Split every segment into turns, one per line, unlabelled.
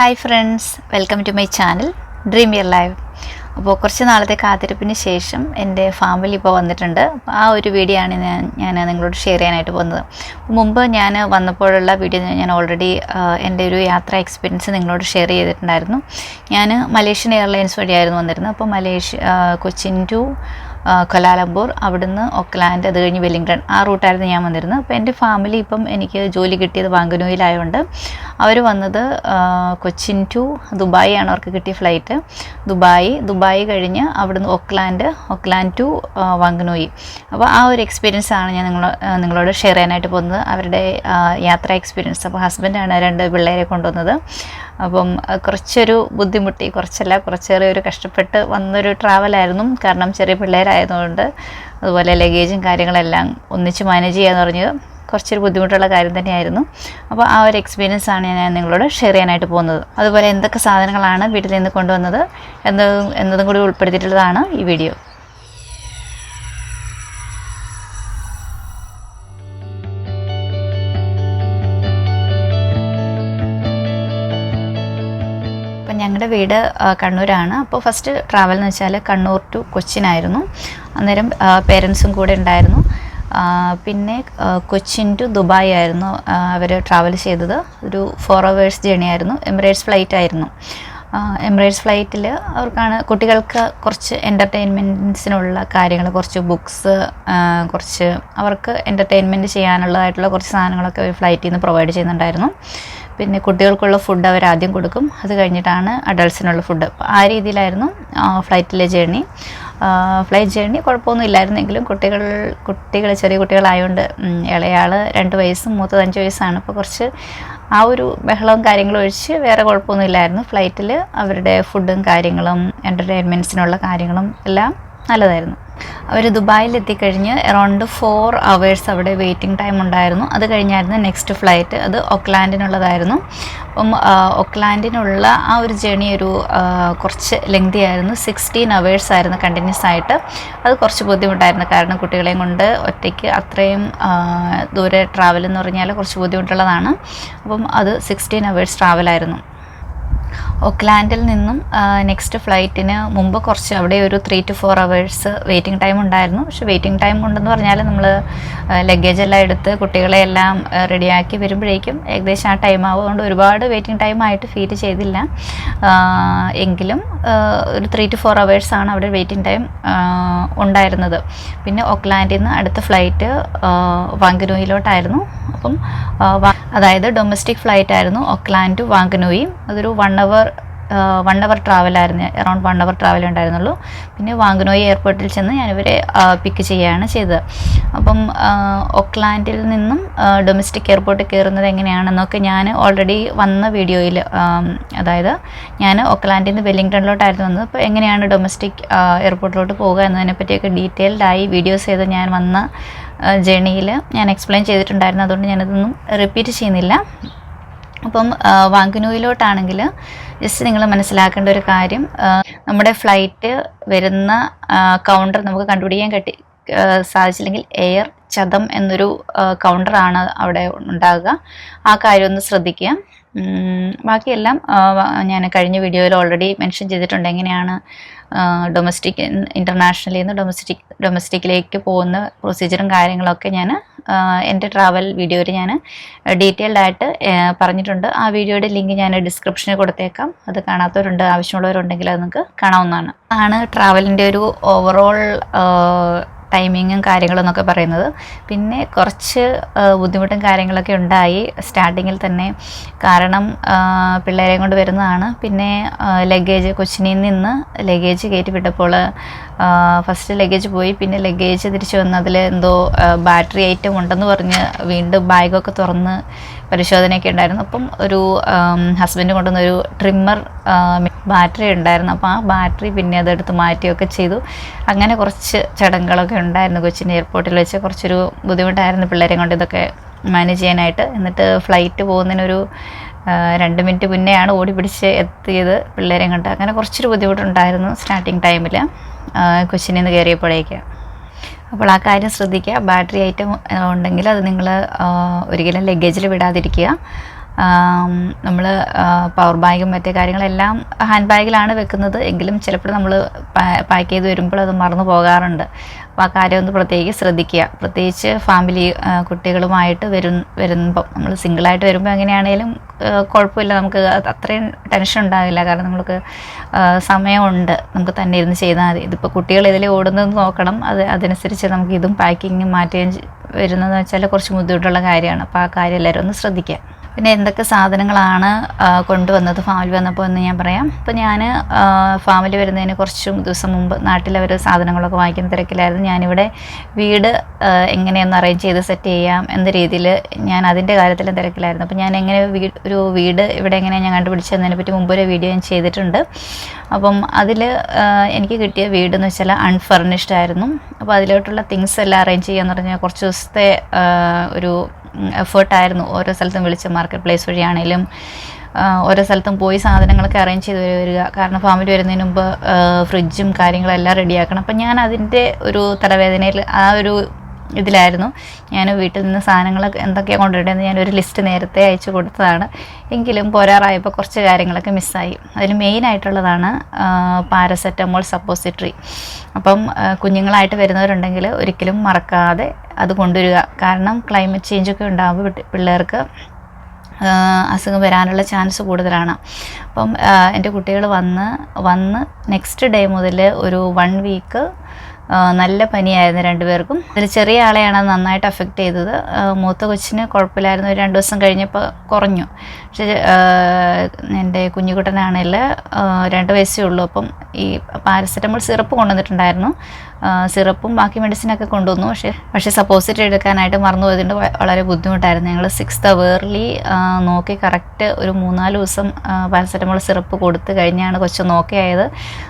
hi friends welcome to my channel dream your live അപ്പോൾ കുറച്ച് നാളത്തെ കാത്തിരിപ്പിന് ശേഷം എൻ്റെ ഫാമിലി ഇപ്പോൾ വന്നിട്ടുണ്ട് അപ്പോൾ ആ ഒരു വീഡിയോ ആണ് ഞാൻ ഞാൻ നിങ്ങളോട് ഷെയർ ചെയ്യാനായിട്ട് പോകുന്നത് മുമ്പ് ഞാൻ വന്നപ്പോഴുള്ള വീഡിയോ ഞാൻ ഓൾറെഡി എൻ്റെ ഒരു യാത്രാ എക്സ്പീരിയൻസ് നിങ്ങളോട് ഷെയർ ചെയ്തിട്ടുണ്ടായിരുന്നു ഞാൻ മലേഷ്യൻ എയർലൈൻസ് വഴിയായിരുന്നു വന്നിരുന്നത് അപ്പോൾ മലേഷ്യ കൊച്ചിൻ ടു കൊലാലംപൂർ അവിടുന്ന് ഒക്ലാൻഡ് അത് കഴിഞ്ഞ് വെല്ലിംഗ്ടൺ ആ റൂട്ടായിരുന്നു ഞാൻ വന്നിരുന്നത് അപ്പോൾ എൻ്റെ ഫാമിലി ഇപ്പം എനിക്ക് ജോലി കിട്ടിയത് വാങ്കനൂയിലായതുകൊണ്ട് അവർ വന്നത് കൊച്ചിൻ ടു ദുബായി ആണ് അവർക്ക് കിട്ടിയ ഫ്ലൈറ്റ് ദുബായി ദുബായി കഴിഞ്ഞ് അവിടുന്ന് ഒക്ലാൻഡ് ഒക്ലാൻഡ് ടു വാങ്കനൂയി അപ്പോൾ ആ ഒരു എക്സ്പീരിയൻസ് ആണ് ഞാൻ നിങ്ങൾ നിങ്ങളോട് ഷെയർ ചെയ്യാനായിട്ട് പോകുന്നത് അവരുടെ യാത്രാ എക്സ്പീരിയൻസ് അപ്പോൾ ഹസ്ബൻഡാണ് രണ്ട് പിള്ളേരെ കൊണ്ടുവന്നത് അപ്പം കുറച്ചൊരു ബുദ്ധിമുട്ടി കുറച്ചല്ല കുറച്ചേറെ ഒരു കഷ്ടപ്പെട്ട് വന്നൊരു ട്രാവലായിരുന്നു കാരണം ചെറിയ പിള്ളേർ ആയതുകൊണ്ട് അതുപോലെ ലഗേജും കാര്യങ്ങളെല്ലാം ഒന്നിച്ച് മാനേജ് ചെയ്യാന്ന് പറഞ്ഞത് കുറച്ചൊരു ബുദ്ധിമുട്ടുള്ള കാര്യം തന്നെയായിരുന്നു അപ്പോൾ ആ ഒരു എക്സ്പീരിയൻസ് ആണ് ഞാൻ നിങ്ങളോട് ഷെയർ ചെയ്യാനായിട്ട് പോകുന്നത് അതുപോലെ എന്തൊക്കെ സാധനങ്ങളാണ് വീട്ടിൽ നിന്ന് കൊണ്ടുവന്നത് എന്നതും എന്നതും കൂടി ഉൾപ്പെടുത്തിയിട്ടുള്ളതാണ് ഈ വീഡിയോ ഞങ്ങളുടെ വീട് കണ്ണൂരാണ് അപ്പോൾ ഫസ്റ്റ് ട്രാവൽ എന്ന് വെച്ചാൽ കണ്ണൂർ ടു കൊച്ചിനായിരുന്നു അന്നേരം പേരൻസും കൂടെ ഉണ്ടായിരുന്നു പിന്നെ കൊച്ചിൻ ടു ദുബായ് ആയിരുന്നു അവർ ട്രാവൽ ചെയ്തത് ഒരു ഫോർ അവേഴ്സ് ജേണി ആയിരുന്നു എമിറേറ്റ്സ് ഫ്ലൈറ്റ് ആയിരുന്നു എമിറേറ്റ്സ് ഫ്ലൈറ്റിൽ അവർക്കാണ് കുട്ടികൾക്ക് കുറച്ച് എൻ്റർടൈൻമെൻറ്റ്സിനുള്ള കാര്യങ്ങൾ കുറച്ച് ബുക്ക്സ് കുറച്ച് അവർക്ക് എൻ്റർടൈൻമെൻറ്റ് ചെയ്യാനുള്ളതായിട്ടുള്ള കുറച്ച് സാധനങ്ങളൊക്കെ ഫ്ലൈറ്റിൽ നിന്ന് പ്രൊവൈഡ് ചെയ്യുന്നുണ്ടായിരുന്നു പിന്നെ കുട്ടികൾക്കുള്ള ഫുഡ് അവർ ആദ്യം കൊടുക്കും അത് കഴിഞ്ഞിട്ടാണ് അഡൾട്ട്സിനുള്ള ഫുഡ് ആ രീതിയിലായിരുന്നു ഫ്ലൈറ്റിലെ ജേണി ഫ്ലൈറ്റ് ജേണി കുഴപ്പമൊന്നും ഇല്ലായിരുന്നെങ്കിലും കുട്ടികൾ കുട്ടികൾ ചെറിയ കുട്ടികളായതുകൊണ്ട് ഇളയാൾ രണ്ട് വയസ്സും മൂത്തത് അഞ്ച് വയസ്സാണ് അപ്പോൾ കുറച്ച് ആ ഒരു ബഹളവും കാര്യങ്ങളും ഒഴിച്ച് വേറെ കുഴപ്പമൊന്നും ഇല്ലായിരുന്നു ഫ്ലൈറ്റിൽ അവരുടെ ഫുഡും കാര്യങ്ങളും എൻ്റർടൈൻമെൻറ്റ്സിനുള്ള കാര്യങ്ങളും എല്ലാം നല്ലതായിരുന്നു അവർ ദുബായിൽ എത്തിക്കഴിഞ്ഞ് എറൗണ്ട് ഫോർ അവേഴ്സ് അവിടെ വെയിറ്റിംഗ് ടൈം ഉണ്ടായിരുന്നു അത് കഴിഞ്ഞായിരുന്നു നെക്സ്റ്റ് ഫ്ലൈറ്റ് അത് ഒക്ലാൻഡിനുള്ളതായിരുന്നു അപ്പം ഒക്ലാൻഡിനുള്ള ആ ഒരു ജേണി ഒരു കുറച്ച് ലെങ്തി ആയിരുന്നു സിക്സ്റ്റീൻ അവേഴ്സ് ആയിരുന്നു കണ്ടിന്യൂസ് ആയിട്ട് അത് കുറച്ച് ബുദ്ധിമുട്ടായിരുന്നു കാരണം കുട്ടികളെയും കൊണ്ട് ഒറ്റയ്ക്ക് അത്രയും ദൂരെ ട്രാവൽ എന്ന് പറഞ്ഞാൽ കുറച്ച് ബുദ്ധിമുട്ടുള്ളതാണ് അപ്പം അത് സിക്സ്റ്റീൻ അവേഴ്സ് ട്രാവലായിരുന്നു ഒക്ലാൻഡിൽ നിന്നും നെക്സ്റ്റ് ഫ്ലൈറ്റിന് മുമ്പ് കുറച്ച് അവിടെ ഒരു three two four hours waiting time ഉണ്ടായിരുന്നു പക്ഷെ വെയിറ്റിംഗ് ടൈം ഉണ്ടെന്ന് പറഞ്ഞാൽ നമ്മൾ ലഗേജ് എല്ലാം എടുത്ത് കുട്ടികളെ എല്ലാം റെഡിയാക്കി വരുമ്പോഴേക്കും ഏകദേശം ആ ടൈം ആവുകൊണ്ട് ഒരുപാട് വെയിറ്റിംഗ് ടൈം ആയിട്ട് ഫീൽ ചെയ്തില്ല എങ്കിലും ഒരു ത്രീ ടു ഫോർ അവേഴ്സ് ആണ് അവിടെ വെയിറ്റിംഗ് ടൈം ഉണ്ടായിരുന്നത് പിന്നെ ഒക്ലാൻഡിൽ നിന്ന് അടുത്ത ഫ്ലൈറ്റ് വാങ്കനോയിലോട്ടായിരുന്നു അപ്പം അതായത് ഡൊമസ്റ്റിക് ഫ്ലൈറ്റ് ആയിരുന്നു ഒക്ലാൻഡ് ടു വാങ്കനോയി അതൊരു വൺ അവർ വൺ അവർ ട്രാവലായിരുന്നു അറൗണ്ട് വൺ അവർ ട്രാവൽ ഉണ്ടായിരുന്നുള്ളൂ പിന്നെ വാങ്കനോയി എയർപോർട്ടിൽ ചെന്ന് ഞാനിവരെ പിക്ക് ചെയ്യുകയാണ് ചെയ്തത് അപ്പം ഒക്ലാൻഡിൽ നിന്നും ഡൊമസ്റ്റിക് എയർപോർട്ടിൽ കയറുന്നത് എങ്ങനെയാണെന്നൊക്കെ ഞാൻ ഓൾറെഡി വന്ന വീഡിയോയിൽ അതായത് ഞാൻ ഒക്ലാൻഡിൽ നിന്ന് വെല്ലിംഗ്ടണിലോട്ടായിരുന്നു വന്നത് അപ്പോൾ എങ്ങനെയാണ് ഡൊമസ്റ്റിക് എയർപോർട്ടിലോട്ട് പോകുക എന്നതിനെ പറ്റിയൊക്കെ ഡീറ്റെയിൽഡായി വീഡിയോസ് ചെയ്ത് ഞാൻ വന്ന ജേണിയിൽ ഞാൻ എക്സ്പ്ലെയിൻ ചെയ്തിട്ടുണ്ടായിരുന്നു അതുകൊണ്ട് ഞാനിതൊന്നും റിപ്പീറ്റ് ചെയ്യുന്നില്ല അപ്പം വാങ്കനൂയിലോട്ടാണെങ്കിൽ ജസ്റ്റ് നിങ്ങൾ മനസ്സിലാക്കേണ്ട ഒരു കാര്യം നമ്മുടെ ഫ്ലൈറ്റ് വരുന്ന കൗണ്ടർ നമുക്ക് കണ്ടുപിടിക്കാൻ കട്ടി സാധിച്ചില്ലെങ്കിൽ എയർ ചതം എന്നൊരു കൗണ്ടറാണ് അവിടെ ഉണ്ടാകുക ആ കാര്യം ഒന്ന് ശ്രദ്ധിക്കുക ബാക്കിയെല്ലാം ഞാൻ കഴിഞ്ഞ വീഡിയോയിൽ ഓൾറെഡി മെൻഷൻ ചെയ്തിട്ടുണ്ട് എങ്ങനെയാണ് ഡൊമസ്റ്റിക് ഇൻ്റർനാഷണലിൽ നിന്ന് ഡൊമസ്റ്റിക് ഡൊമസ്റ്റിക്കിലേക്ക് പോകുന്ന പ്രൊസീജിയറും കാര്യങ്ങളൊക്കെ ഞാൻ എൻ്റെ ട്രാവൽ വീഡിയോയിൽ ഞാൻ ഡീറ്റെയിൽഡ് ആയിട്ട് പറഞ്ഞിട്ടുണ്ട് ആ വീഡിയോയുടെ ലിങ്ക് ഞാൻ ഡിസ്ക്രിപ്ഷനിൽ കൊടുത്തേക്കാം അത് കാണാത്തവരുണ്ട് ആവശ്യമുള്ളവരുണ്ടെങ്കിൽ അത് നിങ്ങൾക്ക് കാണാവുന്നതാണ് ആണ് ട്രാവലിൻ്റെ ഒരു ഓവറോൾ ടൈമിങ്ങും കാര്യങ്ങളും എന്നൊക്കെ പറയുന്നത് പിന്നെ കുറച്ച് ബുദ്ധിമുട്ടും കാര്യങ്ങളൊക്കെ ഉണ്ടായി സ്റ്റാർട്ടിങ്ങിൽ തന്നെ കാരണം പിള്ളേരെയും കൊണ്ട് വരുന്നതാണ് പിന്നെ ലഗേജ് കൊച്ചിനിൽ നിന്ന് ലഗേജ് കയറ്റി വിട്ടപ്പോൾ ഫസ്റ്റ് ലഗേജ് പോയി പിന്നെ ലഗേജ് തിരിച്ചു വന്നതിൽ എന്തോ ബാറ്ററി ഐറ്റം ഉണ്ടെന്ന് പറഞ്ഞ് വീണ്ടും ബാഗൊക്കെ തുറന്ന് പരിശോധനയൊക്കെ ഉണ്ടായിരുന്നു അപ്പം ഒരു ഹസ്ബൻഡ് ഒരു ട്രിമ്മർ ബാറ്ററി ഉണ്ടായിരുന്നു അപ്പോൾ ആ ബാറ്ററി പിന്നെ അതെടുത്ത് മാറ്റിയൊക്കെ ചെയ്തു അങ്ങനെ കുറച്ച് ചടങ്ങുകളൊക്കെ ഉണ്ടായിരുന്നു കൊച്ചിൻ്റെ എയർപോർട്ടിൽ വെച്ച് കുറച്ചൊരു ബുദ്ധിമുട്ടായിരുന്നു പിള്ളേരെ കൊണ്ട് ഇതൊക്കെ മാനേജ് ചെയ്യാനായിട്ട് എന്നിട്ട് ഫ്ലൈറ്റ് പോകുന്നതിനൊരു രണ്ട് മിനിറ്റ് മുന്നേയാണ് ഓടി പിടിച്ച് എത്തിയത് പിള്ളേരെ കണ്ട് അങ്ങനെ കുറച്ചൊരു ബുദ്ധിമുട്ടുണ്ടായിരുന്നു സ്റ്റാർട്ടിങ് ടൈമിൽ കൊച്ചിനിൽ നിന്ന് കയറിയപ്പോഴേക്ക് അപ്പോൾ ആ കാര്യം ശ്രദ്ധിക്കുക ബാറ്ററി ഐറ്റം ഉണ്ടെങ്കിൽ അത് നിങ്ങൾ ഒരിക്കലും ലഗേജിൽ വിടാതിരിക്കുക നമ്മൾ പവർ ബാഗും മറ്റേ കാര്യങ്ങളെല്ലാം ഹാൻഡ് ബാഗിലാണ് വെക്കുന്നത് എങ്കിലും ചിലപ്പോൾ നമ്മൾ പാക്ക് ചെയ്ത് വരുമ്പോൾ അത് മറന്നു പോകാറുണ്ട് അപ്പോൾ ആ കാര്യം ഒന്ന് പ്രത്യേകിച്ച് ശ്രദ്ധിക്കുക പ്രത്യേകിച്ച് ഫാമിലി കുട്ടികളുമായിട്ട് വരും വരുമ്പോൾ നമ്മൾ സിംഗിളായിട്ട് വരുമ്പോൾ എങ്ങനെയാണേലും കുഴപ്പമില്ല നമുക്ക് അത്രയും ടെൻഷൻ ഉണ്ടാവില്ല കാരണം നമ്മൾക്ക് സമയമുണ്ട് നമുക്ക് തന്നെ ഇരുന്ന് ചെയ്താൽ മതി ഇതിപ്പോൾ കുട്ടികൾ ഇതിൽ ഓടുന്നതെന്ന് നോക്കണം അത് അതനുസരിച്ച് നമുക്ക് ഇതും പാക്കിങ്ങും മാറ്റുകയും വരുന്നതെന്ന് വെച്ചാൽ കുറച്ച് ബുദ്ധിമുട്ടുള്ള കാര്യമാണ് അപ്പോൾ ആ കാര്യം എല്ലാവരും ഒന്ന് ശ്രദ്ധിക്കുക പിന്നെ എന്തൊക്കെ സാധനങ്ങളാണ് കൊണ്ടുവന്നത് ഫാമിൽ വന്നപ്പോൾ എന്ന് ഞാൻ പറയാം അപ്പോൾ ഞാൻ ഫാമിൽ വരുന്നതിന് കുറച്ച് ദിവസം മുമ്പ് നാട്ടിലവർ സാധനങ്ങളൊക്കെ വാങ്ങിക്കുന്ന തിരക്കിലായിരുന്നു ഞാനിവിടെ വീട് എങ്ങനെയൊന്ന് അറേഞ്ച് ചെയ്ത് സെറ്റ് ചെയ്യാം എന്ന രീതിയിൽ ഞാൻ അതിൻ്റെ കാര്യത്തിലും തിരക്കിലായിരുന്നു അപ്പോൾ ഞാൻ എങ്ങനെ വീട് ഒരു വീട് ഇവിടെ എങ്ങനെയാണ് ഞാൻ കണ്ടുപിടിച്ചതിനെ പറ്റി മുമ്പ് ഒരു വീഡിയോ ഞാൻ ചെയ്തിട്ടുണ്ട് അപ്പം അതിൽ എനിക്ക് കിട്ടിയ വീട് എന്ന് വെച്ചാൽ അൺഫർണിഷ്ഡ് ആയിരുന്നു അപ്പോൾ അതിലോട്ടുള്ള തിങ്സ് എല്ലാം അറേഞ്ച് ചെയ്യാന്ന് പറഞ്ഞാൽ കുറച്ച് ദിവസത്തെ ഒരു എഫേർട്ടായിരുന്നു ഓരോ സ്ഥലത്തും വിളിച്ച് മാർക്കറ്റ് പ്ലേസ് വഴിയാണേലും ഓരോ സ്ഥലത്തും പോയി സാധനങ്ങളൊക്കെ അറേഞ്ച് ചെയ്ത് വരിക കാരണം ഫാമിൽ വരുന്നതിന് മുമ്പ് ഫ്രിഡ്ജും കാര്യങ്ങളെല്ലാം റെഡിയാക്കണം അപ്പം ഞാൻ അതിൻ്റെ ഒരു തലവേദനയിൽ ആ ഒരു ഇതിലായിരുന്നു ഞാൻ വീട്ടിൽ നിന്ന് സാധനങ്ങളൊക്കെ എന്തൊക്കെയാണ് ഞാൻ ഞാനൊരു ലിസ്റ്റ് നേരത്തെ അയച്ചു കൊടുത്തതാണ് എങ്കിലും പോരാറായപ്പോൾ കുറച്ച് കാര്യങ്ങളൊക്കെ മിസ്സായി അതിൽ മെയിനായിട്ടുള്ളതാണ് പാരസെറ്റമോൾ സപ്പോസിറ്ററി അപ്പം കുഞ്ഞുങ്ങളായിട്ട് വരുന്നവരുണ്ടെങ്കിൽ ഒരിക്കലും മറക്കാതെ അത് കൊണ്ടുവരിക കാരണം ക്ലൈമറ്റ് ചേഞ്ചൊക്കെ ഉണ്ടാകുമ്പോൾ പിള്ളേർക്ക് അസുഖം വരാനുള്ള ചാൻസ് കൂടുതലാണ് അപ്പം എൻ്റെ കുട്ടികൾ വന്ന് വന്ന് നെക്സ്റ്റ് ഡേ മുതൽ ഒരു വൺ വീക്ക് നല്ല പനിയായിരുന്നു രണ്ടുപേർക്കും അതിൽ ചെറിയ ആളെയാണ് നന്നായിട്ട് അഫക്റ്റ് ചെയ്തത് മൂത്ത കൊച്ചിന് കുഴപ്പമില്ലായിരുന്നു ഒരു രണ്ട് ദിവസം കഴിഞ്ഞപ്പോൾ കുറഞ്ഞു പക്ഷേ എൻ്റെ കുഞ്ഞുകുട്ടനാണെങ്കിൽ രണ്ട് വയസ്സേ ഉള്ളൂ അപ്പം ഈ പാരസെറ്റമോൾ സിറപ്പ് കൊണ്ടുവന്നിട്ടുണ്ടായിരുന്നു സിറപ്പും ബാക്കി മെഡിസിനൊക്കെ കൊണ്ടുവന്നു പക്ഷേ പക്ഷേ സപ്പോസിറ്റ് എടുക്കാനായിട്ട് മറന്നു പോയതുകൊണ്ട് വളരെ ബുദ്ധിമുട്ടായിരുന്നു ഞങ്ങൾ സിക്സ്ത് അവേർലി നോക്കി കറക്റ്റ് ഒരു മൂന്നാല് ദിവസം പാരസെറ്റമോൾ സിറപ്പ് കൊടുത്തു കഴിഞ്ഞാണ് കൊച്ചു നോക്കിയായത്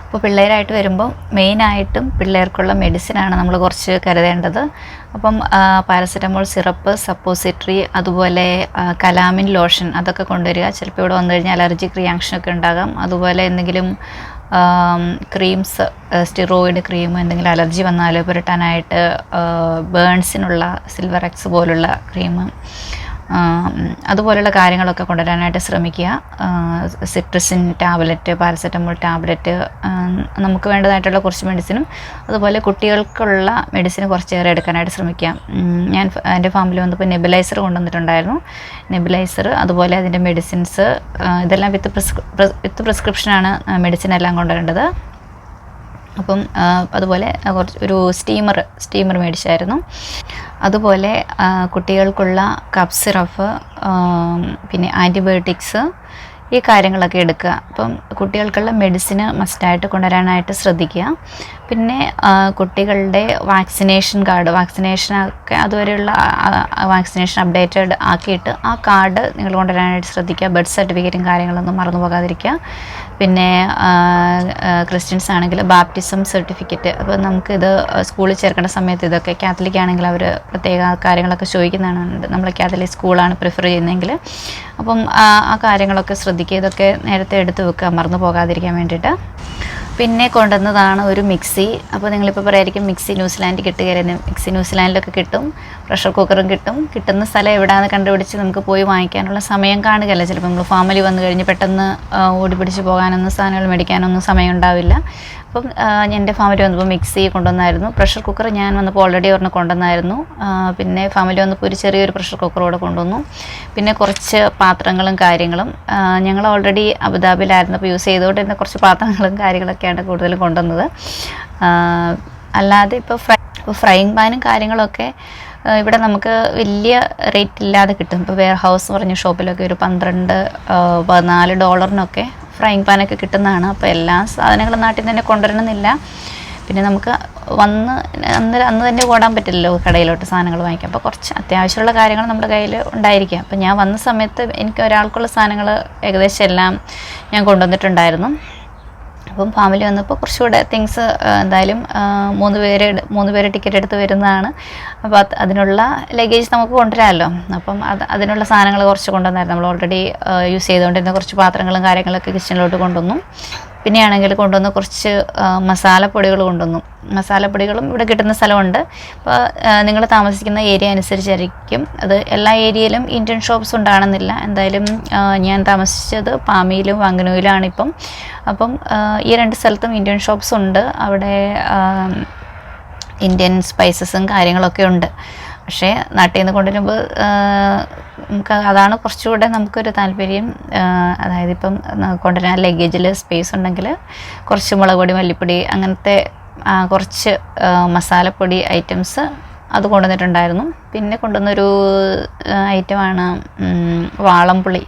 അപ്പോൾ പിള്ളേരായിട്ട് വരുമ്പോൾ മെയിനായിട്ടും പിള്ളേർക്കുള്ള മെഡിസിനാണ് നമ്മൾ കുറച്ച് കരുതേണ്ടത് അപ്പം പാരസെറ്റമോൾ സിറപ്പ് സപ്പോസിറ്ററി അതുപോലെ കലാമിൻ ലോഷൻ അതൊക്കെ കൊണ്ടുവരിക ചിലപ്പോൾ ഇവിടെ വന്നു കഴിഞ്ഞാൽ അലർജിക് റിയാക്ഷനൊക്കെ ഉണ്ടാകാം അതുപോലെ എന്തെങ്കിലും ക്രീംസ് സ്റ്റിറോയിഡ് ക്രീം എന്തെങ്കിലും അലർജി വന്നാൽ പുരട്ടാനായിട്ട് ബേൺസിനുള്ള സിൽവർ എക്സ് പോലുള്ള ക്രീം അതുപോലെയുള്ള കാര്യങ്ങളൊക്കെ കൊണ്ടുവരാനായിട്ട് ശ്രമിക്കുക സിട്രസിൻ ടാബ്ലറ്റ് പാരസെറ്റമോൾ ടാബ്ലറ്റ് നമുക്ക് വേണ്ടതായിട്ടുള്ള കുറച്ച് മെഡിസിനും അതുപോലെ കുട്ടികൾക്കുള്ള മെഡിസിൻ കുറച്ചേറെ എടുക്കാനായിട്ട് ശ്രമിക്കുക ഞാൻ എൻ്റെ ഫാമിൽ വന്നപ്പോൾ നെബിലൈസർ കൊണ്ടുവന്നിട്ടുണ്ടായിരുന്നു നെബിലൈസർ അതുപോലെ അതിൻ്റെ മെഡിസിൻസ് ഇതെല്ലാം വിത്ത് പ്രിസ്ക്രി വിത്ത് പ്രിസ്ക്രിപ്ഷനാണ് മെഡിസിൻ എല്ലാം കൊണ്ടുവരേണ്ടത് അപ്പം അതുപോലെ കുറച്ച് ഒരു സ്റ്റീമർ സ്റ്റീമർ മേടിച്ചായിരുന്നു അതുപോലെ കുട്ടികൾക്കുള്ള കപ്പ് സിറപ്പ് പിന്നെ ആൻറ്റിബയോട്ടിക്സ് ഈ കാര്യങ്ങളൊക്കെ എടുക്കുക അപ്പം കുട്ടികൾക്കുള്ള മെഡിസിന് മസ്റ്റായിട്ട് കൊണ്ടുവരാനായിട്ട് ശ്രദ്ധിക്കുക പിന്നെ കുട്ടികളുടെ വാക്സിനേഷൻ കാർഡ് വാക്സിനേഷനൊക്കെ അതുവരെയുള്ള വാക്സിനേഷൻ അപ്ഡേറ്റഡ് ആക്കിയിട്ട് ആ കാർഡ് നിങ്ങൾ കൊണ്ടുവരാനായിട്ട് ശ്രദ്ധിക്കുക ബർത്ത് സർട്ടിഫിക്കറ്റും കാര്യങ്ങളൊന്നും മറന്നു പോകാതിരിക്കുക പിന്നെ ക്രിസ്ത്യൻസ് ആണെങ്കിൽ ബാപ്റ്റിസം സർട്ടിഫിക്കറ്റ് അപ്പോൾ നമുക്കിത് സ്കൂളിൽ ചേർക്കേണ്ട സമയത്ത് ഇതൊക്കെ കാത്തലിക് ആണെങ്കിൽ അവർ പ്രത്യേക കാര്യങ്ങളൊക്കെ ചോദിക്കുന്നതാണ് നമ്മൾ കാത്തലിക് സ്കൂളാണ് പ്രിഫർ ചെയ്യുന്നതെങ്കിൽ അപ്പം ആ കാര്യങ്ങളൊക്കെ ശ്രദ്ധിക്കുക ഇതൊക്കെ നേരത്തെ എടുത്തു വെക്കുക മറന്നു പോകാതിരിക്കാൻ വേണ്ടിയിട്ട് പിന്നെ കൊണ്ടുവന്നതാണ് ഒരു മിക്സി അപ്പോൾ നിങ്ങളിപ്പോൾ പറയായിരിക്കും മിക്സി ന്യൂസിലാൻഡ് കിട്ടുകയായിരുന്നു മിക്സി ന്യൂസിലാൻഡിലൊക്കെ കിട്ടും പ്രഷർ കുക്കറും കിട്ടും കിട്ടുന്ന സ്ഥലം എവിടെയാണെന്ന് കണ്ടുപിടിച്ച് നമുക്ക് പോയി വാങ്ങിക്കാനുള്ള സമയം കാണുകയല്ല ചിലപ്പോൾ നമ്മൾ ഫാമിലി വന്നു കഴിഞ്ഞ് പെട്ടെന്ന് ഓടി പിടിച്ച് പോകാനൊന്നും സാധനങ്ങൾ മേടിക്കാനൊന്നും സമയം ഉണ്ടാവില്ല അപ്പം എൻ്റെ ഫാമിലി വന്നപ്പോൾ മിക്സി കൊണ്ടുവന്നായിരുന്നു പ്രഷർ കുക്കർ ഞാൻ വന്നപ്പോൾ ഓൾറെഡി ഒരെണ്ണം കൊണ്ടുവന്നായിരുന്നു പിന്നെ ഫാമിലി വന്നപ്പോൾ ഒരു ചെറിയൊരു പ്രഷർ കൂടെ കൊണ്ടുവന്നു പിന്നെ കുറച്ച് പാത്രങ്ങളും കാര്യങ്ങളും ഞങ്ങൾ ഓൾറെഡി അബുദാബിയിലായിരുന്നു അപ്പോൾ യൂസ് തന്നെ കുറച്ച് പാത്രങ്ങളും കാര്യങ്ങളൊക്കെയാണ് കൂടുതലും കൊണ്ടുവന്നത് അല്ലാതെ ഇപ്പോൾ ഫ്രൈ ഫ്രൈയിങ് പാനും കാര്യങ്ങളൊക്കെ ഇവിടെ നമുക്ക് വലിയ റേറ്റ് ഇല്ലാതെ കിട്ടും ഇപ്പോൾ വെയർ ഹൗസ് പറഞ്ഞ ഷോപ്പിലൊക്കെ ഒരു പന്ത്രണ്ട് പതിനാല് ഡോളറിനൊക്കെ ഫ്രൈങ് പാനൊക്കെ കിട്ടുന്നതാണ് അപ്പോൾ എല്ലാ സാധനങ്ങളും നാട്ടിൽ തന്നെ കൊണ്ടുവരണമെന്നില്ല പിന്നെ നമുക്ക് വന്ന് അന്ന് അന്ന് തന്നെ ഓടാൻ പറ്റില്ലല്ലോ കടയിലോട്ട് സാധനങ്ങൾ വാങ്ങിക്കാം അപ്പോൾ കുറച്ച് അത്യാവശ്യമുള്ള കാര്യങ്ങൾ നമ്മുടെ കയ്യിൽ ഉണ്ടായിരിക്കാം അപ്പോൾ ഞാൻ വന്ന സമയത്ത് എനിക്ക് ഒരാൾക്കുള്ള സാധനങ്ങൾ ഏകദേശം എല്ലാം ഞാൻ കൊണ്ടുവന്നിട്ടുണ്ടായിരുന്നു അപ്പം ഫാമിലി വന്നപ്പോൾ കുറച്ചുകൂടെ തിങ്സ് എന്തായാലും മൂന്ന് പേര് മൂന്ന് പേര് ടിക്കറ്റ് എടുത്ത് വരുന്നതാണ് അപ്പോൾ അതിനുള്ള ലഗേജ് നമുക്ക് കൊണ്ടുവരാമല്ലോ അപ്പം അത് അതിനുള്ള സാധനങ്ങൾ കുറച്ച് കൊണ്ടുവന്നായിരുന്നു നമ്മൾ ഓൾറെഡി യൂസ് ചെയ്തുകൊണ്ടിരുന്ന കുറച്ച് പാത്രങ്ങളും കാര്യങ്ങളൊക്കെ കിച്ചണിലോട്ട് കൊണ്ടുവന്നു പിന്നെ ആണെങ്കിൽ കൊണ്ടുവന്ന് കുറച്ച് മസാലപ്പൊടികൾ കൊണ്ടുവന്നു മസാലപ്പൊടികളും ഇവിടെ കിട്ടുന്ന സ്ഥലമുണ്ട് അപ്പോൾ നിങ്ങൾ താമസിക്കുന്ന ഏരിയ അനുസരിച്ചായിരിക്കും അത് എല്ലാ ഏരിയയിലും ഇന്ത്യൻ ഷോപ്സ് ഉണ്ടാകണമെന്നില്ല എന്തായാലും ഞാൻ താമസിച്ചത് പാമിയിലും വാങ്ങനൂയിലാണ് ഇപ്പം അപ്പം ഈ രണ്ട് സ്ഥലത്തും ഇന്ത്യൻ ഷോപ്സ് ഉണ്ട് അവിടെ ഇന്ത്യൻ സ്പൈസസും കാര്യങ്ങളൊക്കെ ഉണ്ട് പക്ഷേ നാട്ടിൽ നിന്ന് കൊണ്ടുവരുമ്പോൾ നമുക്ക് അതാണ് കുറച്ചുകൂടെ നമുക്കൊരു താല്പര്യം അതായത് ഇപ്പം കൊണ്ടുവരാൻ ലഗേജിൽ സ്പേസ് ഉണ്ടെങ്കിൽ കുറച്ച് മുളക് പൊടി മല്ലിപ്പൊടി അങ്ങനത്തെ കുറച്ച് മസാലപ്പൊടി ഐറ്റംസ് അത് കൊണ്ടുവന്നിട്ടുണ്ടായിരുന്നു പിന്നെ കൊണ്ടുവന്നൊരു ഐറ്റമാണ് വാളംപുളി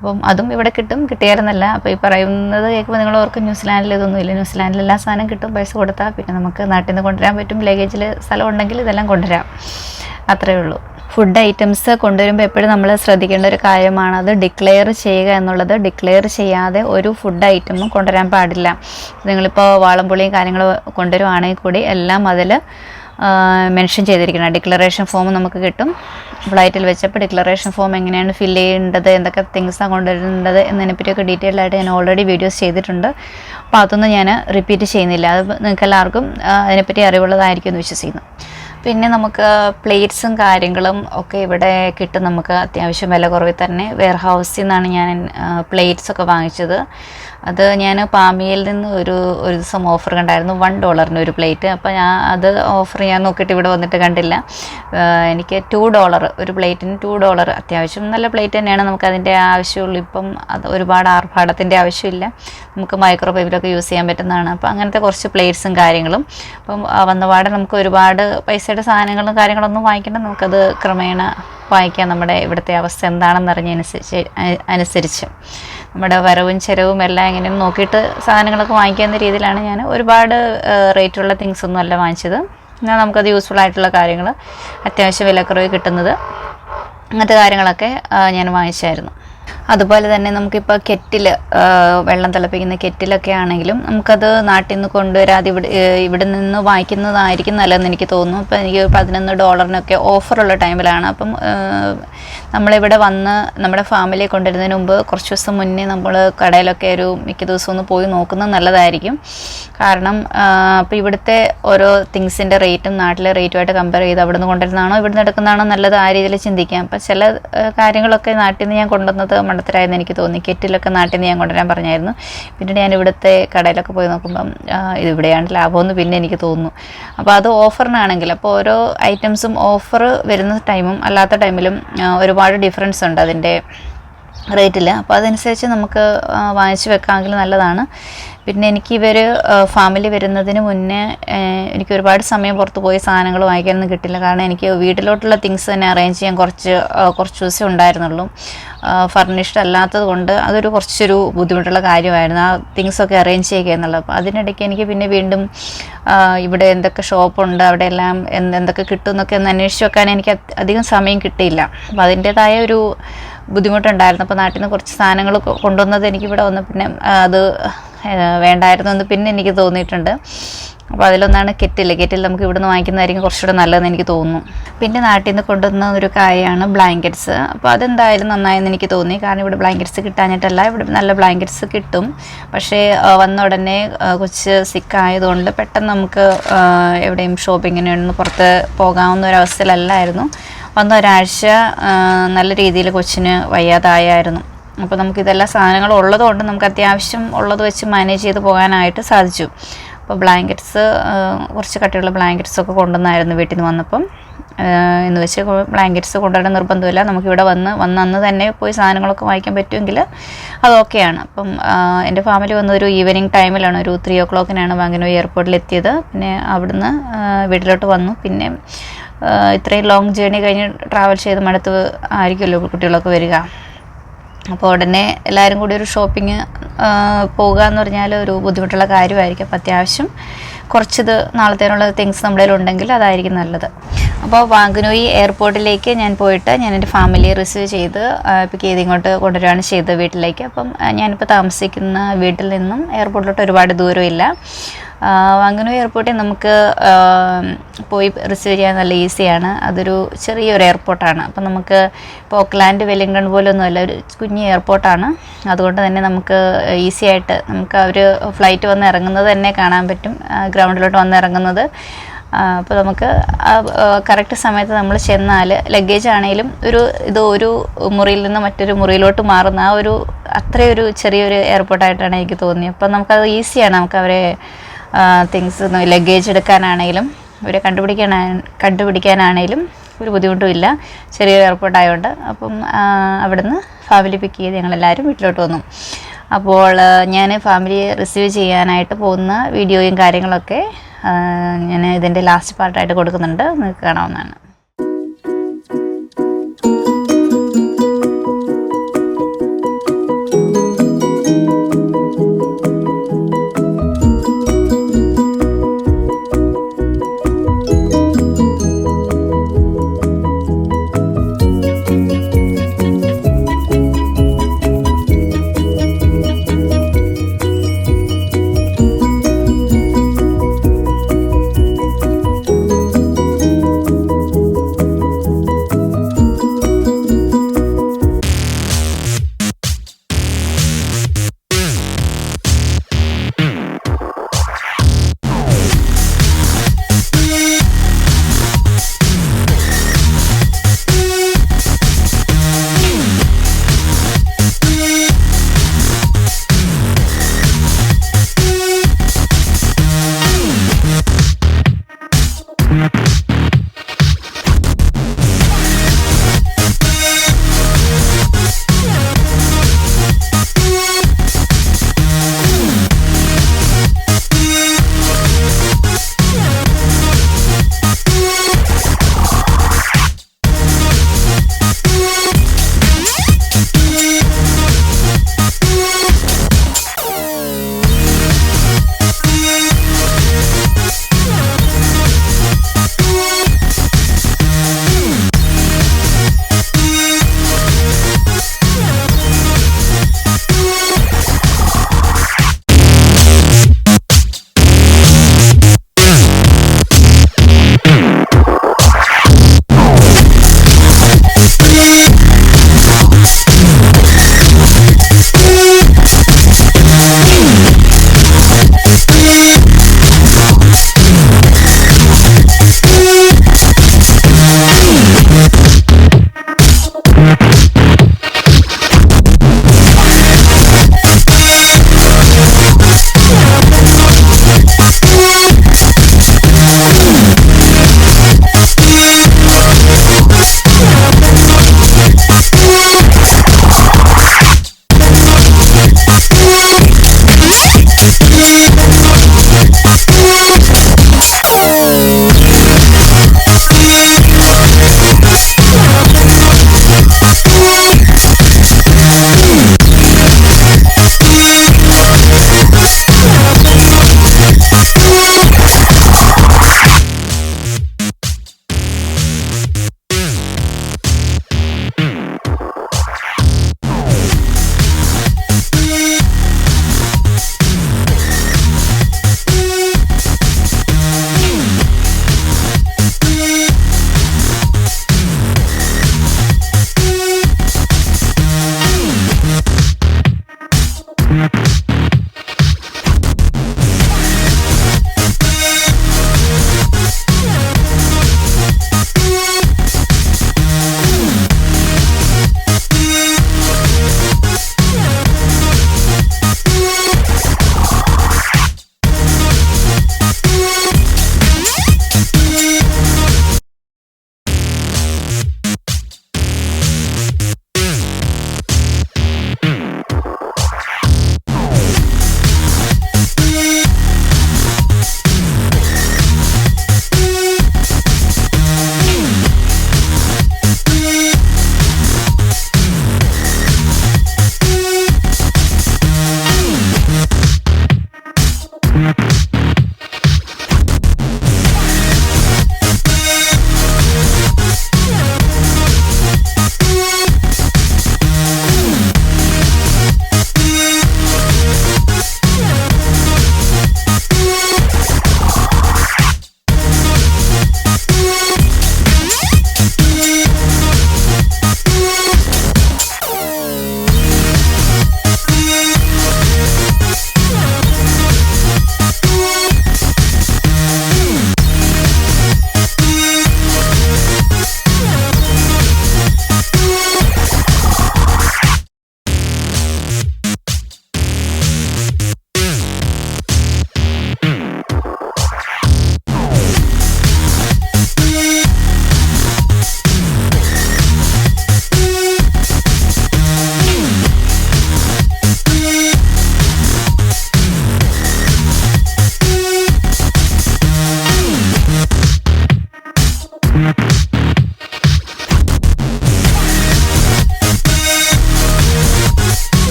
അപ്പം അതും ഇവിടെ കിട്ടും കിട്ടിയായിരുന്നല്ല അപ്പോൾ ഈ പറയുന്നത് കേൾക്കുമ്പോൾ നിങ്ങൾ ഓർക്കും ന്യൂസിലാൻഡിൽ ഇതൊന്നും ഇല്ല ന്യൂസിലാൻഡിൽ എല്ലാ സാധനം കിട്ടും പൈസ കൊടുത്താൽ പിന്നെ നമുക്ക് നാട്ടിൽ നിന്ന് കൊണ്ടുവരാൻ പറ്റും ലഗേജിൽ സ്ഥലം ഉണ്ടെങ്കിൽ ഇതെല്ലാം കൊണ്ടുവരാം അത്രയേ ഉള്ളൂ ഫുഡ് ഐറ്റംസ് കൊണ്ടുവരുമ്പോൾ എപ്പോഴും നമ്മൾ ശ്രദ്ധിക്കേണ്ട ഒരു കാര്യമാണ് അത് ഡിക്ലെയർ ചെയ്യുക എന്നുള്ളത് ഡിക്ലെയർ ചെയ്യാതെ ഒരു ഫുഡ് ഐറ്റമും കൊണ്ടുവരാൻ പാടില്ല നിങ്ങളിപ്പോൾ വാളംപുളിയും കാര്യങ്ങളും കൊണ്ടുവരുവാണെങ്കിൽ കൂടി എല്ലാം അതിൽ മെൻഷൻ ചെയ്തിരിക്കുന്നത് ഡിക്ലറേഷൻ ഫോം നമുക്ക് കിട്ടും ഫ്ലൈറ്റിൽ വെച്ചപ്പോൾ ഡിക്ലറേഷൻ ഫോം എങ്ങനെയാണ് ഫില്ല് ചെയ്യേണ്ടത് എന്തൊക്കെ തിങ്സാണ് കൊണ്ടുവരേണ്ടത് എന്നതിനെപ്പറ്റിയൊക്കെ ഡീറ്റെയിൽ ആയിട്ട് ഞാൻ ഓൾറെഡി വീഡിയോസ് ചെയ്തിട്ടുണ്ട് അപ്പോൾ അതൊന്നും ഞാൻ റിപ്പീറ്റ് ചെയ്യുന്നില്ല അത് നിങ്ങൾക്ക് എല്ലാവർക്കും അതിനെപ്പറ്റി അറിവുള്ളതായിരിക്കും എന്ന് വിശ്വസിക്കുന്നു പിന്നെ നമുക്ക് പ്ലേറ്റ്സും കാര്യങ്ങളും ഒക്കെ ഇവിടെ കിട്ടും നമുക്ക് അത്യാവശ്യം വില കുറവിൽ തന്നെ വെയർ ഹൗസിൽ നിന്നാണ് ഞാൻ പ്ലേറ്റ്സ് ഒക്കെ വാങ്ങിച്ചത് അത് ഞാൻ പാമിയിൽ നിന്ന് ഒരു ഒരു ദിവസം ഓഫർ കണ്ടായിരുന്നു വൺ ഡോളറിന് ഒരു പ്ലേറ്റ് അപ്പോൾ ഞാൻ അത് ഓഫർ ഞാൻ നോക്കിയിട്ട് ഇവിടെ വന്നിട്ട് കണ്ടില്ല എനിക്ക് ടു ഡോളർ ഒരു പ്ലേറ്റിന് ടു ഡോളർ അത്യാവശ്യം നല്ല പ്ലേറ്റ് തന്നെയാണ് നമുക്ക് അതിൻ്റെ ആവശ്യമുള്ളൂ ഇപ്പം അത് ഒരുപാട് ആർഭാടത്തിൻ്റെ ആവശ്യമില്ല നമുക്ക് മൈക്രോവേവിലൊക്കെ യൂസ് ചെയ്യാൻ പറ്റുന്നതാണ് അപ്പോൾ അങ്ങനത്തെ കുറച്ച് പ്ലേറ്റ്സും കാര്യങ്ങളും അപ്പം വന്നപാടെ നമുക്ക് ഒരുപാട് പൈസ പൈസയുടെ സാധനങ്ങളും കാര്യങ്ങളൊന്നും വാങ്ങിക്കേണ്ട നമുക്കത് ക്രമേണ വായിക്കാം നമ്മുടെ ഇവിടുത്തെ അവസ്ഥ എന്താണെന്ന് അറിഞ്ഞ അനുസരിച്ച് നമ്മുടെ വരവും ചെലവും എല്ലാം എങ്ങനെയും നോക്കിയിട്ട് സാധനങ്ങളൊക്കെ വാങ്ങിക്കുന്ന രീതിയിലാണ് ഞാൻ ഒരുപാട് റേറ്റുള്ള തിങ്സ് ഒന്നും അല്ല വാങ്ങിച്ചത് എന്നാൽ നമുക്കത് യൂസ്ഫുൾ ആയിട്ടുള്ള കാര്യങ്ങൾ അത്യാവശ്യം വിലക്കുറവ് കിട്ടുന്നത് അങ്ങനത്തെ കാര്യങ്ങളൊക്കെ ഞാൻ വാങ്ങിച്ചായിരുന്നു അതുപോലെ തന്നെ നമുക്കിപ്പോൾ കെറ്റിൽ വെള്ളം തിളപ്പിക്കുന്ന കെറ്റിലൊക്കെ ആണെങ്കിലും നമുക്കത് നാട്ടിൽ നിന്ന് കൊണ്ടുവരാതെ ഇവിടെ ഇവിടെ നിന്ന് വാങ്ങിക്കുന്നതായിരിക്കും നല്ലതെന്ന് എനിക്ക് തോന്നുന്നു അപ്പോൾ എനിക്ക് പതിനൊന്ന് ഡോളറിനൊക്കെ ഓഫറുള്ള ടൈമിലാണ് അപ്പം നമ്മളിവിടെ വന്ന് നമ്മുടെ ഫാമിലിയെ കൊണ്ടുവരുന്നതിന് മുമ്പ് കുറച്ച് ദിവസം മുന്നേ നമ്മൾ കടയിലൊക്കെ ഒരു മിക്ക ദിവസം ഒന്ന് പോയി നോക്കുന്നത് നല്ലതായിരിക്കും കാരണം അപ്പോൾ ഇവിടുത്തെ ഓരോ തിങ്സിൻ്റെ റേറ്റും നാട്ടിലെ റേറ്റുമായിട്ട് കമ്പയർ ചെയ്ത് അവിടെ നിന്ന് കൊണ്ടുവരുന്നതാണോ ഇവിടുന്ന് എടുക്കുന്നതാണോ നല്ലത് ആ രീതിയിൽ ചിന്തിക്കാം അപ്പോൾ ചില കാര്യങ്ങളൊക്കെ നാട്ടിൽ നിന്ന് ഞാൻ കൊണ്ടുവന്നത് തിരുവനന്തപുരത്തായിരുന്നു എനിക്ക് തോന്നി കെറ്റിലൊക്കെ നാട്ടിൽ നിന്ന് ഞാൻ കൊണ്ടുവരാൻ പറഞ്ഞായിരുന്നു പിന്നീട് ഞാൻ ഇവിടുത്തെ കടയിലൊക്കെ പോയി നോക്കുമ്പം ഇത് ഇവിടെയാണ് ലാഭമെന്ന് പിന്നെ എനിക്ക് തോന്നുന്നു അപ്പോൾ അത് ഓഫറിനാണെങ്കിൽ അപ്പോൾ ഓരോ ഐറ്റംസും ഓഫർ വരുന്ന ടൈമും അല്ലാത്ത ടൈമിലും ഒരുപാട് ഡിഫറൻസ് ഉണ്ട് അതിൻ്റെ റേറ്റിൽ അപ്പോൾ അതനുസരിച്ച് നമുക്ക് വാങ്ങിച്ചു വെക്കാമെങ്കിൽ നല്ലതാണ് പിന്നെ എനിക്ക് ഇവർ ഫാമിലി വരുന്നതിന് മുന്നേ എനിക്ക് ഒരുപാട് സമയം പുറത്ത് പോയി സാധനങ്ങൾ വാങ്ങിക്കാനൊന്നും കിട്ടില്ല കാരണം എനിക്ക് വീട്ടിലോട്ടുള്ള തിങ്സ് തന്നെ അറേഞ്ച് ചെയ്യാൻ കുറച്ച് കുറച്ച് ദിവസം ഉണ്ടായിരുന്നുള്ളൂ ഫർണിഷ്ഡ് അല്ലാത്തത് കൊണ്ട് അതൊരു കുറച്ചൊരു ബുദ്ധിമുട്ടുള്ള കാര്യമായിരുന്നു ആ തിങ്സൊക്കെ അറേഞ്ച് ചെയ്യുക എന്നുള്ളത് അപ്പോൾ അതിനിടയ്ക്ക് എനിക്ക് പിന്നെ വീണ്ടും ഇവിടെ എന്തൊക്കെ ഷോപ്പുണ്ട് അവിടെ എല്ലാം എന്തൊക്കെ കിട്ടും എന്നൊക്കെ ഒന്ന് അന്വേഷിച്ച് വെക്കാൻ എനിക്ക് അധികം സമയം കിട്ടിയില്ല അപ്പോൾ അതിൻ്റേതായ ഒരു ബുദ്ധിമുട്ടുണ്ടായിരുന്നു അപ്പോൾ നാട്ടിൽ നിന്ന് കുറച്ച് സാധനങ്ങൾ കൊണ്ടുവന്നത് എനിക്ക് ഇവിടെ വന്ന് പിന്നെ അത് വേണ്ടായിരുന്നു എന്ന് പിന്നെ എനിക്ക് തോന്നിയിട്ടുണ്ട് അപ്പോൾ അതിലൊന്നാണ് കെറ്റിൽ കെറ്റിൽ നമുക്ക് ഇവിടുന്ന് വാങ്ങിക്കുന്നതായിരിക്കും കുറച്ചുകൂടെ നല്ലതെന്ന് എനിക്ക് തോന്നുന്നു പിന്നെ നാട്ടിൽ നിന്ന് കൊണ്ടുവന്ന ഒരു കാര്യമാണ് ബ്ലാങ്കറ്റ്സ് അപ്പോൾ അതെന്തായാലും നന്നായെന്ന് എനിക്ക് തോന്നി കാരണം ഇവിടെ ബ്ലാങ്കറ്റ്സ് കിട്ടാഞ്ഞിട്ടല്ല ഇവിടെ നല്ല ബ്ലാങ്കറ്റ്സ് കിട്ടും പക്ഷേ വന്ന ഉടനെ കൊച്ച് സിക്കായതുകൊണ്ട് പെട്ടെന്ന് നമുക്ക് എവിടെയും ഷോപ്പിങ്ങിനൊന്നും പുറത്ത് പോകാവുന്ന ഒരു അവസ്ഥയിലല്ലായിരുന്നു വന്ന ഒരാഴ്ച നല്ല രീതിയിൽ കൊച്ചിന് വയ്യാതായായിരുന്നു അപ്പോൾ നമുക്ക് സാധനങ്ങൾ ഉള്ളതുകൊണ്ട് നമുക്ക് അത്യാവശ്യം ഉള്ളത് വെച്ച് മാനേജ് ചെയ്ത് പോകാനായിട്ട് സാധിച്ചു അപ്പോൾ ബ്ലാങ്കറ്റ്സ് കുറച്ച് കട്ടിയുള്ള ബ്ലാങ്കറ്റ്സൊക്കെ ഒക്കെ കൊണ്ടുവന്നായിരുന്നു വീട്ടിൽ നിന്ന് വന്നപ്പം എന്ന് വെച്ച് ബ്ലാങ്കറ്റ്സ് കൊണ്ടുവരാൻ നിർബന്ധമില്ല നമുക്കിവിടെ വന്ന് വന്ന് അന്ന് തന്നെ പോയി സാധനങ്ങളൊക്കെ വാങ്ങിക്കാൻ പറ്റുമെങ്കിൽ അത് ഓക്കെയാണ് അപ്പം എൻ്റെ ഫാമിലി വന്നൊരു ഈവനിങ് ടൈമിലാണ് ഒരു ത്രീ ഒ ക്ലോക്കിനാണ് വാങ്ങനോ എയർപോർട്ടിൽ എത്തിയത് പിന്നെ അവിടുന്ന് വീട്ടിലോട്ട് വന്നു പിന്നെ ഇത്രയും ലോങ് ജേണി കഴിഞ്ഞ് ട്രാവൽ ചെയ്ത് മടുത്ത് ആയിരിക്കുമല്ലോ കുട്ടികളൊക്കെ വരിക അപ്പോൾ ഉടനെ എല്ലാവരും കൂടി ഒരു ഷോപ്പിംഗ് പോവുക എന്ന് പറഞ്ഞാൽ ഒരു ബുദ്ധിമുട്ടുള്ള കാര്യമായിരിക്കും അപ്പോൾ അത്യാവശ്യം കുറച്ചത് നാളത്തേനുള്ള തിങ്സ് നമ്മുടെ ഉണ്ടെങ്കിൽ അതായിരിക്കും നല്ലത് അപ്പോൾ വാങ്കനോയി എയർപോർട്ടിലേക്ക് ഞാൻ പോയിട്ട് ഞാൻ എൻ്റെ ഫാമിലിയെ റിസീവ് ചെയ്ത് പിക്ക് ചെയ്ത് ഇങ്ങോട്ട് കൊണ്ടുവരികയാണ് ചെയ്തത് വീട്ടിലേക്ക് അപ്പം ഞാനിപ്പോൾ താമസിക്കുന്ന വീട്ടിൽ നിന്നും എയർപോർട്ടിലോട്ട് ഒരുപാട് ദൂരമില്ല വാങ്ങനൂർ എയർപോർട്ടിൽ നമുക്ക് പോയി റിസീവ് ചെയ്യാൻ നല്ല ഈസിയാണ് അതൊരു ചെറിയൊരു എയർപോർട്ടാണ് അപ്പം നമുക്ക് പോക്ലാൻഡ് വെല്ലിംഗൺ വെല്ലിംഗ്ടൺ പോലൊന്നും അല്ല ഒരു കുഞ്ഞ് എയർപോർട്ടാണ് അതുകൊണ്ട് തന്നെ നമുക്ക് ഈസി ആയിട്ട് നമുക്ക് അവർ ഫ്ലൈറ്റ് വന്ന് ഇറങ്ങുന്നത് തന്നെ കാണാൻ പറ്റും ഗ്രൗണ്ടിലോട്ട് വന്ന് ഇറങ്ങുന്നത് അപ്പോൾ നമുക്ക് കറക്റ്റ് സമയത്ത് നമ്മൾ ചെന്നാൽ ലഗേജ് ആണെങ്കിലും ഒരു ഇത് ഒരു മുറിയിൽ നിന്ന് മറ്റൊരു മുറിയിലോട്ട് മാറുന്ന ആ ഒരു അത്രയൊരു ചെറിയൊരു എയർപോർട്ടായിട്ടാണ് എനിക്ക് തോന്നിയത് അപ്പം നമുക്കത് ഈസിയാണ് നമുക്ക് അവരെ തിങ്സ് ലഗേജ് എടുക്കാനാണെങ്കിലും ഇവരെ കണ്ടുപിടിക്കാൻ കണ്ടുപിടിക്കാനാണെങ്കിലും ഒരു ഇല്ല ചെറിയ എയർപോർട്ട് ആയതുകൊണ്ട് അപ്പം അവിടുന്ന് ഫാമിലി പിക്ക് ചെയ്ത് ഞങ്ങളെല്ലാവരും വീട്ടിലോട്ട് വന്നു അപ്പോൾ ഞാൻ ഫാമിലി റിസീവ് ചെയ്യാനായിട്ട് പോകുന്ന വീഡിയോയും കാര്യങ്ങളൊക്കെ ഞാൻ ഇതിൻ്റെ ലാസ്റ്റ് പാർട്ടായിട്ട് കൊടുക്കുന്നുണ്ട് നിങ്ങൾക്ക് കാണാവുന്നതാണ്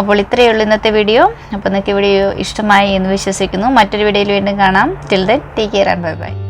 അപ്പോൾ ഇത്രയേ ഉള്ളൂ ഇന്നത്തെ വീഡിയോ അപ്പോൾ നിങ്ങൾക്ക് വീഡിയോ ഇഷ്ടമായി എന്ന് വിശ്വസിക്കുന്നു മറ്റൊരു വീഡിയോയിൽ വീണ്ടും കാണാം till then take care and bye by